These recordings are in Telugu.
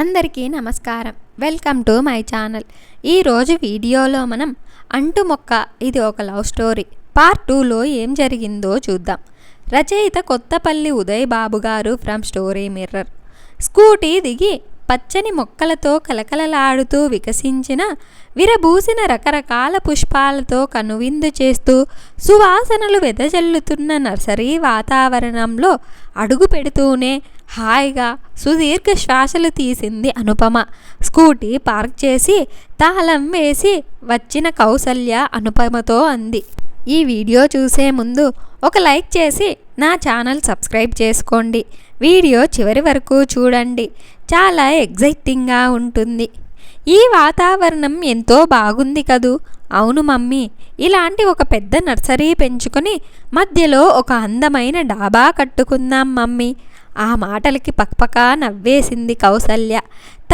అందరికీ నమస్కారం. Welcome to my channel. ఈరోజు వీడియోలో మనం అంటు మొక్క ఇది ఒక లవ్ స్టోరీ. పార్ట్ టూలో ఏం జరిగిందో చూద్దాం. రచయిత కొత్తపల్లి ఉదయ్ బాబు గారు ఫ్రమ్ స్టోరీ మిర్రర్. స్కూటీ దిగి పచ్చని మొక్కలతో కలకలలాడుతూ వికసించిన విరబూసిన రకరకాల పుష్పాలతో కనువిందు చేస్తూ సువాసనలు వెదజల్లుతున్న నర్సరీ వాతావరణంలో అడుగు పెడుతూనే హాయిగా సుదీర్ఘ శ్వాసలు తీసింది అనుపమ. స్కూటీ పార్క్ చేసి తాళం వేసి వచ్చిన కౌసల్య అనుపమతో అంది. ఈ వీడియో చూసే ముందు ఒక లైక్ చేసి నా ఛానల్ సబ్స్క్రైబ్ చేసుకోండి. వీడియో చివరి వరకు చూడండి. చాలా ఎగ్జైటింగ్గా ఉంటుంది. ఈ వాతావరణం ఎంతో బాగుంది కదూ? అవును మమ్మీ. ఇలాంటి ఒక పెద్ద నర్సరీ పెంచుకొని మధ్యలో ఒక అందమైన డాబా కట్టుకుందాం మమ్మీ. ఆ మాటలకి పక్పకా నవ్వేసింది కౌసల్య.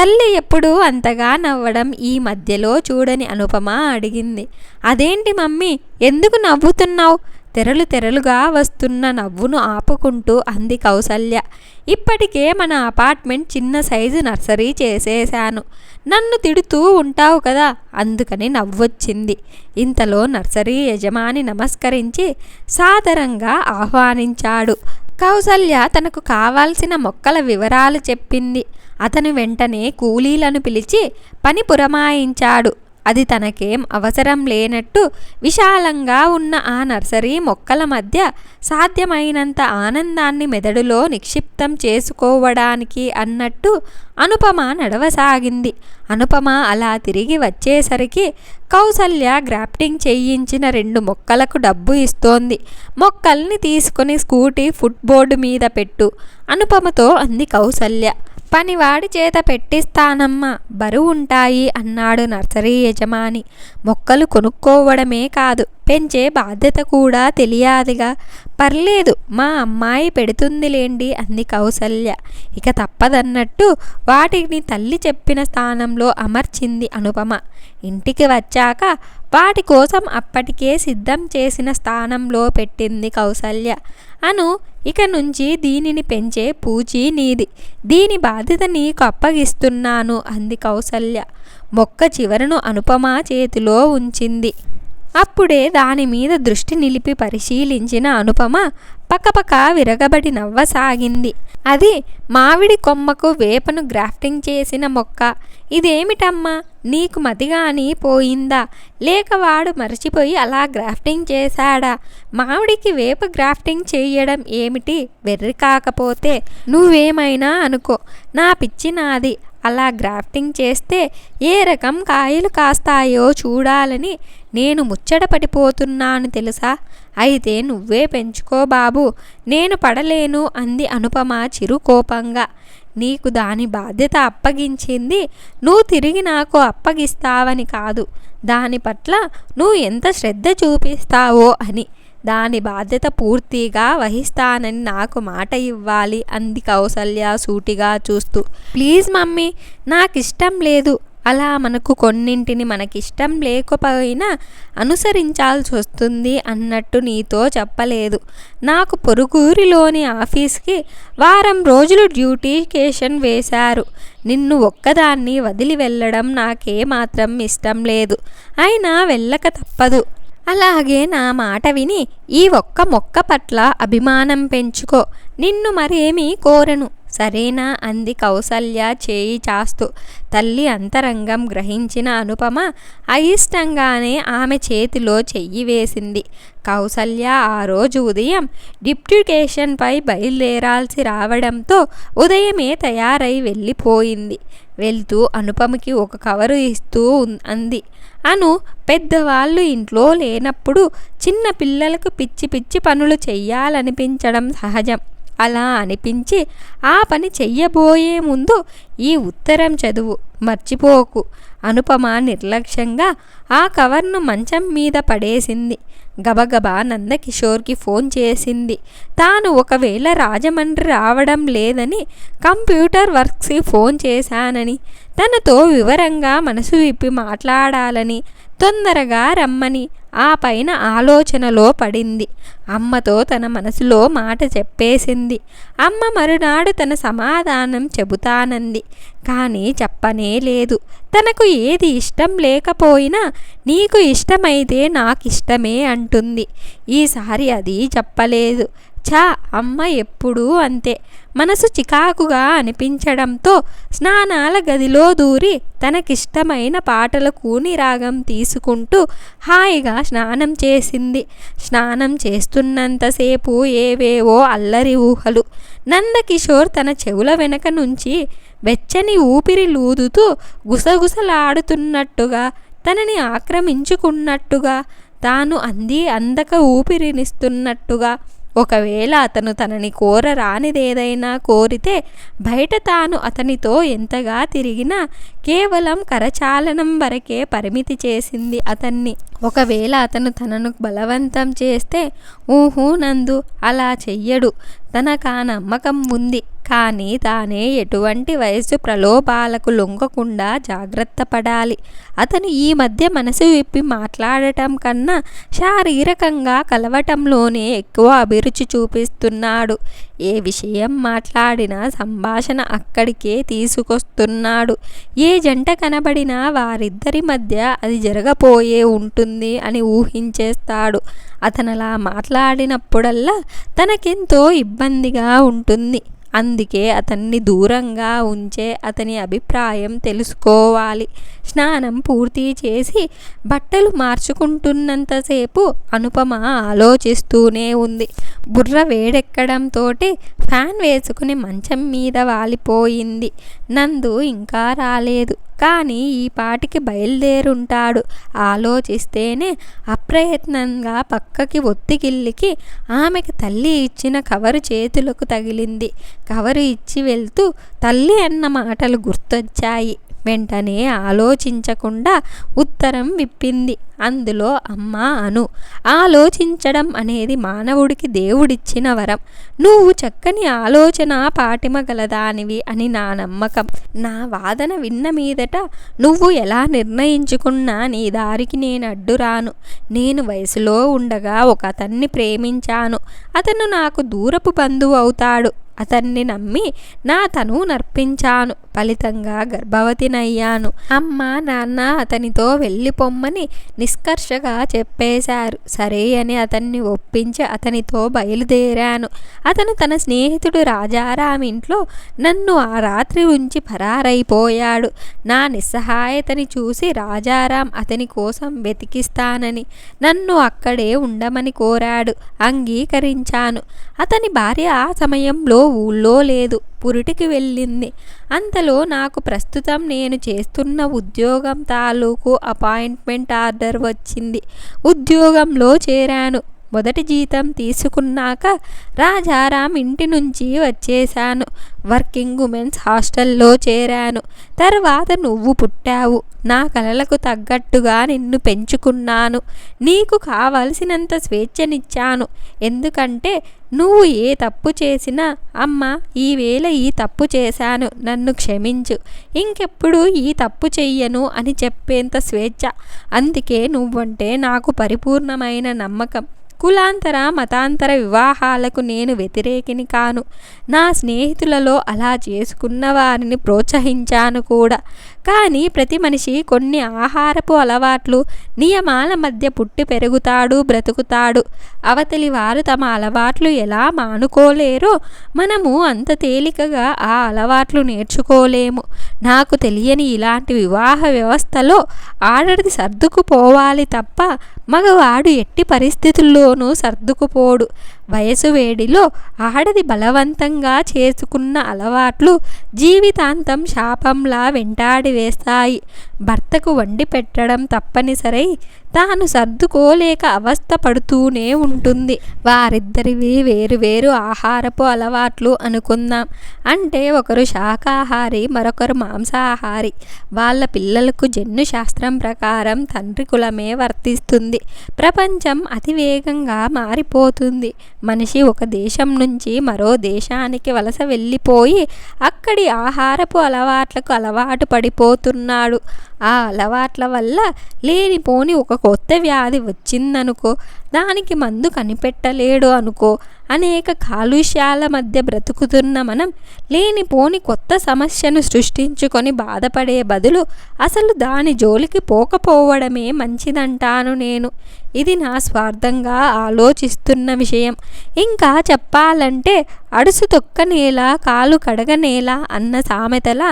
తల్లి ఎప్పుడూ అంతగా నవ్వడం ఈ మధ్యలో చూడని అనుపమ అడిగింది. అదేంటి మమ్మీ? ఎందుకు నవ్వుతున్నావు? తెరలు తెరలుగా వస్తున్న నవ్వును ఆపుకుంటూ అంది కౌసల్య. ఇప్పటికే మన అపార్ట్మెంట్ చిన్న సైజు నర్సరీ చేసేశాను. నన్ను తిడుతూ ఉంటావు కదా? అందుకని నవ్వొచ్చింది. ఇంతలో నర్సరీ యజమాని నమస్కరించి సాదరంగా ఆహ్వానించాడు. కౌసల్య తనకు కావాల్సిన మొక్కల వివరాలు చెప్పింది. అతను వెంటనే కూలీలను పిలిచి పని పురమాయించాడు. అది తనకేం అవసరం లేనట్టు విశాలంగా ఉన్న ఆ నర్సరీ మొక్కల మధ్య సాధ్యమైనంత ఆనందాన్ని మెదడులో నిక్షిప్తం చేసుకోవడానికి అన్నట్టు అనుపమ నడవసాగింది. అనుపమ అలా తిరిగి వచ్చేసరికి కౌసల్య గ్రాఫ్టింగ్ చేయించిన రెండు మొక్కలకు డబ్బు ఇస్తోంది. మొక్కల్ని తీసుకుని స్కూటీ ఫుట్బోర్డు మీద పెట్టు అనుపమతో అంది కౌసల్య. పనివాడి చేత పెట్టిస్తానమ్మా బరువుంటాయి అన్నాడు నర్సరీ యజమాని. మొక్కలు కొనుక్కోవడమే కాదు పెంచే బాధ్యత కూడా తెలియాదిగా. పర్లేదు మా అమ్మాయి పెడుతుందిలేండి అంది కౌసల్య. ఇక తప్పదన్నట్టు వాటిని తల్లి చెప్పిన స్థానంలో అమర్చింది అనుపమ. ఇంటికి వచ్చాక వాటి కోసం అప్పటికే సిద్ధం చేసిన స్థానంలో పెట్టింది కౌసల్య. అను ఇక నుంచి దీనిని పెంచే పూచి నీది. దీని బాధ్యత నీకు అప్పగిస్తున్నాను అంది కౌసల్య. మొక్క చివరను అనుపమ చేతిలో ఉంచింది. అప్పుడే దాని మీద దృష్టి నిలిపి పరిశీలించిన అనుపమ పక్కపక్క విరగబడి నవ్వసాగింది. అది మామిడి కొమ్మకు వేపను గ్రాఫ్టింగ్ చేసిన మొక్క. ఇదేమిటమ్మా? నీకు మతిగాని పోయిందా? లేక వాడు మర్చిపోయి అలా గ్రాఫ్టింగ్ చేశాడా? మామిడికి వేప గ్రాఫ్టింగ్ చేయడం ఏమిటి? వెర్రి కాకపోతే నువ్వేమైనా అనుకో. నా పిచ్చి నాది. అలా గ్రాఫ్టింగ్ చేస్తే ఏ రకం కాయలు కాస్తాయో చూడాలని నేను ముచ్చట పడిపోతున్నాను తెలుసా? అయితే నువ్వే పెంచుకో బాబు. నేను పడలేను అంది అనుపమ చిరుకోపంగా. నీకు దాని బాధ్యత అప్పగించింది. నువ్వు తిరిగి నాకు అప్పగిస్తావని కాదు. దాని పట్ల నువ్వు ఎంత శ్రద్ధ చూపిస్తావో అని. దాని బాధ్యత పూర్తిగా వహిస్తానని నాకు మాట ఇవ్వాలి అంది కౌసల్య సూటిగా చూస్తూ. ప్లీజ్ మమ్మీ నాకు ఇష్టం లేదు. అలా మనకు కొన్నింటిని మనకిష్టం లేకపోయినా అనుసరించాల్సి వస్తుంది అన్నట్టు నీతో చెప్పలేదు. నాకు పొరుగురిలోని ఆఫీస్కి వారం రోజులు డ్యూటీకేషన్ వేశారు. నిన్ను ఒక్కదాన్ని వదిలి వెళ్ళడం నాకేమాత్రం ఇష్టం లేదు. అయినా వెళ్ళక తప్పదు. అలాగే నా మాట విని ఈ ఒక్క మొక్క పట్ల అభిమానం పెంచుకో. నిన్ను మరేమీ కోరను. సరేనా అంది కౌసల్య చేయి చాస్తూ. తల్లి అంతరంగం గ్రహించిన అనుపమ అయిష్టంగానే ఆమె చేతిలో చెయ్యి వేసింది. కౌసల్య ఆ రోజు ఉదయం డిప్యూటేషన్పై బయలుదేరాల్సి రావడంతో ఉదయమే తయారై వెళ్ళిపోయింది. వెళ్తూ అనుపమకి ఒక కవరు ఇస్తూ అంది. అను పెద్దవాళ్ళు ఇంట్లో లేనప్పుడు చిన్న పిల్లలకు పిచ్చి పిచ్చి పనులు చెయ్యాలనిపించడం సహజం. అలా అనిపించి ఆ పని చెయ్యబోయే ముందు ఈ ఉత్తరం చదువు మర్చిపోకు అనుపమ నిర్లక్ష్యంగా ఆ కవర్ను మంచం మీద పడేసింది. గబగబా నందకిషోర్కి ఫోన్ చేసింది. తాను ఒకవేళ రాజమండ్రి రావడం లేదని కంప్యూటర్ వర్క్స్కి ఫోన్ చేశానని తనతో వివరంగా మనసు విప్పి మాట్లాడాలని తొందరగా రమ్మని ఆ పైన ఆలోచనలో పడింది. అమ్మతో తన మనసులో మాట చెప్పేసింది. అమ్మ మరునాడు తన సమాధానం చెబుతానంది. కానీ చెప్పనే లేదు. తనకు ఏది ఇష్టం లేకపోయినా నీకు ఇష్టమైతే నాకు ఇష్టమే అంటుంది. ఈసారి అది చెప్పలేదు. చా అమ్మ ఎప్పుడూ అంతే. మనసు చికాకుగా అనిపించడంతో స్నానాల గదిలో దూరి తనకిష్టమైన పాటల కూని రాగం తీసుకుంటూ హాయిగా స్నానం చేసింది. స్నానం చేస్తున్నంతసేపు ఏవేవో అల్లరి ఊహలు. నందకిషోర్ తన చెవుల వెనక నుంచి వెచ్చని ఊపిరి లూదుతూ గుసగుసలాడుతున్నట్టుగా తనని ఆక్రమించుకున్నట్టుగా తాను అంది అందక ఊపిరినిస్తున్నట్టుగా ఒకవేళ అతను తనని కోరరానిదేదైనా కోరితే బయట తాను అతనితో ఎంతగా తిరిగినా కేవలం కరచాలనం వరకే పరిమితి చేసింది అతన్ని. ఒకవేళ అతను తనను బలవంతం చేస్తే ఊహూ నందు అలా చెయ్యడు. తనకా నమ్మకం ఉంది. కానీ తానే ఎటువంటి వయస్సు ప్రలోభాలకు లొంగకుండా జాగ్రత్త పడాలి. అతను ఈ మధ్య మనసు విప్పి మాట్లాడటం కన్నా శారీరకంగా కలవటంలోనే ఎక్కువ అభిరుచి చూపిస్తున్నాడు. ఏ విషయం మాట్లాడినా సంభాషణ అక్కడికే తీసుకొస్తున్నాడు. ఏ జంట కనబడినా వారిద్దరి మధ్య అది జరగపోయే ఉంటుంది అని ఊహించేస్తాడు. అతనలా మాట్లాడినప్పుడల్లా తనకెంతో ఇబ్బందిగా ఉంటుంది. అందుకే అతన్ని దూరంగా ఉంచే అతని అభిప్రాయం తెలుసుకోవాలి. స్నానం పూర్తి చేసి బట్టలు మార్చుకుంటున్నంతసేపు అనుపమ ఆలోచిస్తూనే ఉంది. బుర్ర వేడెక్కడంతో ఫ్యాన్ వేసుకుని మంచం మీద వాలిపోయింది. నందు ఇంకా రాలేదు. కానీ ఈ పాటికి బయలుదేరుంటాడు. ఆలోచిస్తేనే అప్రయత్నంగా పక్కకి ఒత్తికిల్లికి ఆమెకి తల్లి ఇచ్చిన కవరు చేతులకు తగిలింది. కవరు ఇచ్చి వెళ్తూ తల్లి అన్న మాటలు గుర్తొచ్చాయి. వెంటనే ఆలోచించకుండా ఉత్తరం విప్పింది. అందులో అమ్మ అను ఆలోచించడం అనేది మానవుడికి దేవుడిచ్చిన వరం. నువ్వు చక్కని ఆలోచన పాటిమ గలదానివి అని నా నమ్మకం. నా వాదన విన్న మీదట నువ్వు ఎలా నిర్ణయించుకున్నా నీ దారికి నేను అడ్డురాను నేను వయసులో ఉండగా ఒక అతన్ని ప్రేమించాను. అతను నాకు దూరపు బంధువు అవుతాడు. అతన్ని నమ్మి నా తను నర్పించాను. ఫలితంగా గర్భవతినయ్యాను. అమ్మ నాన్న అతనితో వెళ్ళిపోమ్మని నిష్కర్షగా చెప్పేశారు. సరే అని అతన్ని ఒప్పించి అతనితో బయలుదేరాను. అతను తన స్నేహితుడు రాజారాం ఇంట్లో నన్ను ఆ రాత్రి ఉంచి పరారైపోయాడు నా నిస్సహాయతని చూసి రాజారాం అతని కోసం వెతికిస్తానని నన్ను అక్కడే ఉండమని కోరాడు. అంగీకరించాను. అతని భార్య ఆ సమయంలో ఊళ్ళో లేదు. పురిటికి వెళ్ళింది. అంతలో నాకు ప్రస్తుతం నేను చేస్తున్న ఉద్యోగం తాలూకు అపాయింట్మెంట్ ఆర్డర్ వచ్చింది. ఉద్యోగంలో చేరాను. మొదటి జీతం తీసుకున్నాక రాజారాం ఇంటి నుంచి వచ్చేశాను. వర్కింగ్ ఉమెన్స్ హాస్టల్లో చేరాను. తర్వాత నువ్వు పుట్టావు. నా కలలకు తగ్గట్టుగా నిన్ను పెంచుకున్నాను. నీకు కావలసినంత స్వేచ్ఛనిచ్చాను. ఎందుకంటే నువ్వు ఏ తప్పు చేసినా అమ్మ ఈవేళ ఈ తప్పు చేశాను. నన్ను క్షమించు. ఇంకెప్పుడు ఈ తప్పు చెయ్యను అని చెప్పేంత స్వేచ్ఛ. అందుకే నువ్వంటే నాకు పరిపూర్ణమైన నమ్మకం. కులాంతర మతాంతర వివాహాలకు నేను వ్యతిరేకిని కాను. నా స్నేహితులలో అలా చేసుకున్న వారిని ప్రోత్సహించాను కూడా. కానీ ప్రతి మనిషి కొన్ని ఆహారపు అలవాట్లు నియమాల మధ్య పుట్టి పెరుగుతాడు బ్రతుకుతాడు. అవతలి వారు తమ అలవాట్లు ఎలా మానుకోలేరో మనము అంత తేలికగా ఆ అలవాట్లు నేర్చుకోలేము. నాకు తెలియని ఇలాంటి వివాహ వ్యవస్థలో ఆడది సర్దుకుపోవాలి తప్ప మగవాడు ఎట్టి పరిస్థితుల్లోనూ సర్దుకుపోడు. వయసు వేడిలో ఆడది బలవంతంగా చేసుకున్న అలవాట్లు జీవితాంతం శాపంలా వెంటాడి వేస్తాయి. భర్తకు వండి పెట్టడం తప్పనిసరై తాను సర్దుకోలేక అవస్థ పడుతూనే ఉంటుంది. వారిద్దరివి వేరు వేరు ఆహారపు అలవాట్లు అనుకుందాం. అంటే ఒకరు శాకాహారి మరొకరు మాంసాహారి. వాళ్ళ పిల్లలకు జన్యు శాస్త్రం ప్రకారం తండ్రి కులమే వర్తిస్తుంది. ప్రపంచం అతివేగంగా మారిపోతుంది. మనిషి ఒక దేశం నుంచి మరో దేశానికి వలస వెళ్ళిపోయి అక్కడి ఆహారపు అలవాట్లకు అలవాటు పడిపోతున్నాడు. ఆ అలవాట్ల వల్ల లేనిపోని ఒక కొత్త వ్యాధి వచ్చిందనుకో దానికి మందు కనిపెట్టలేడు అనుకో అనేక కాలుష్యాల మధ్య బ్రతుకుతున్న మనం లేనిపోని కొత్త సమస్యను సృష్టించుకొని బాధపడే బదులు అసలు దాని జోలికి పోకపోవడమే మంచిదంటాను నేను. ఇది నా స్వార్థంగా ఆలోచిస్తున్న విషయం. ఇంకా చెప్పాలంటే అడుసు తొక్కనేలా కాలు కడగనేలా అన్న సామెతల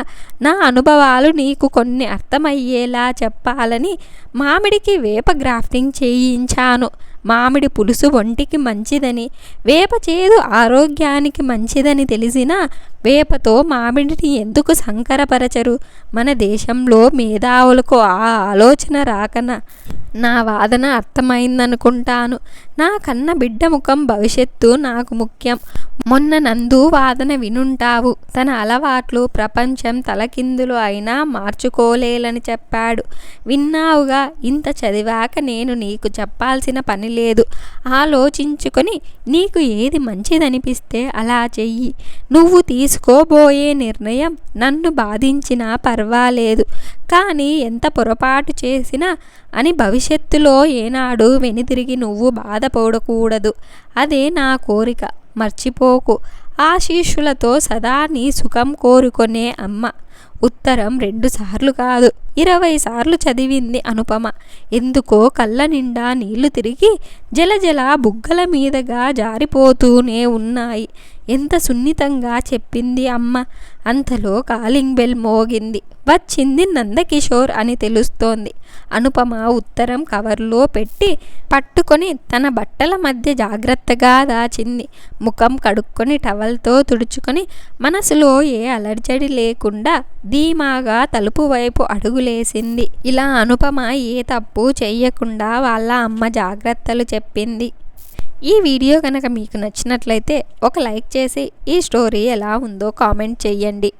నా అనుభవాలు నీకు కొన్ని అర్థమయ్యేలా చెప్పాలని మామిడికి వేప గ్రాఫ్టింగ్ చేయించాను. మామిడి పులుసు ఒంటికి మంచిదని వేప చేదు ఆరోగ్యానికి మంచిదని తెలిసినా వేపతో మామిడిని ఎందుకు సంకరపరచరు? మన దేశంలో మేధావులకు ఆ ఆలోచన రాకన? నా వాదన అర్థమైందనుకుంటాను. నా కన్న బిడ్డ ముఖం భవిష్యత్తు నాకు ముఖ్యం. మొన్న నందు వాదన వినుంటావు. తన అలవాట్లు ప్రపంచం తలకిందులు అయినా మార్చుకోలేలని చెప్పాడు. విన్నావుగా ఇంత చదివాక నేను నీకు చెప్పాల్సిన పని లేదు. ఆలోచించుకొని నీకు ఏది మంచిదనిపిస్తే అలా చెయ్యి. నువ్వు తీసుకోబోయే నిర్ణయం నన్ను బాధించినా పర్వాలేదు. కానీ ఎంత పొరపాటు చేసినా అని భవిష్యత్తులో ఏనాడు వెనుతిరిగి నువ్వు బాధపడకూడదు. అదే నా కోరిక. మర్చిపోకు. ఆశీస్సులతో సదా నీ సుఖం కోరుకునే అమ్మ. ఉత్తరం రెండు సార్లు కాదు. ఇరవై సార్లు చదివింది అనుపమ. ఎందుకో కళ్ళ నిండా నీళ్ళు తిరిగి జలజల బుగ్గల మీదగా జారిపోతూనే ఉన్నాయి. ఎంత సున్నితంగా చెప్పింది అమ్మ. అంతలో కాలింగ్ బెల్ మోగింది. వచ్చింది నందకిషోర్ అని తెలుస్తోంది. అనుపమ ఉత్తరం కవర్లో పెట్టి పట్టుకొని తన బట్టల మధ్య జాగ్రత్తగా దాచింది. ముఖం కడుక్కొని టవల్తో తుడుచుకొని మనసులో ఏ అలర్జడి లేకుండా ధీమాగా తలుపు వైపు అడుగులేసింది. ఇలా అనుపమ ఏ తప్పు చెయ్యకుండా వాళ్ళ అమ్మ జాగ్రత్తలు చెప్పింది. ఈ వీడియో కనుక మీకు నచ్చినట్లయితే ఒక లైక్ చేసి ఈ స్టోరీ ఎలా ఉందో కామెంట్ చేయండి.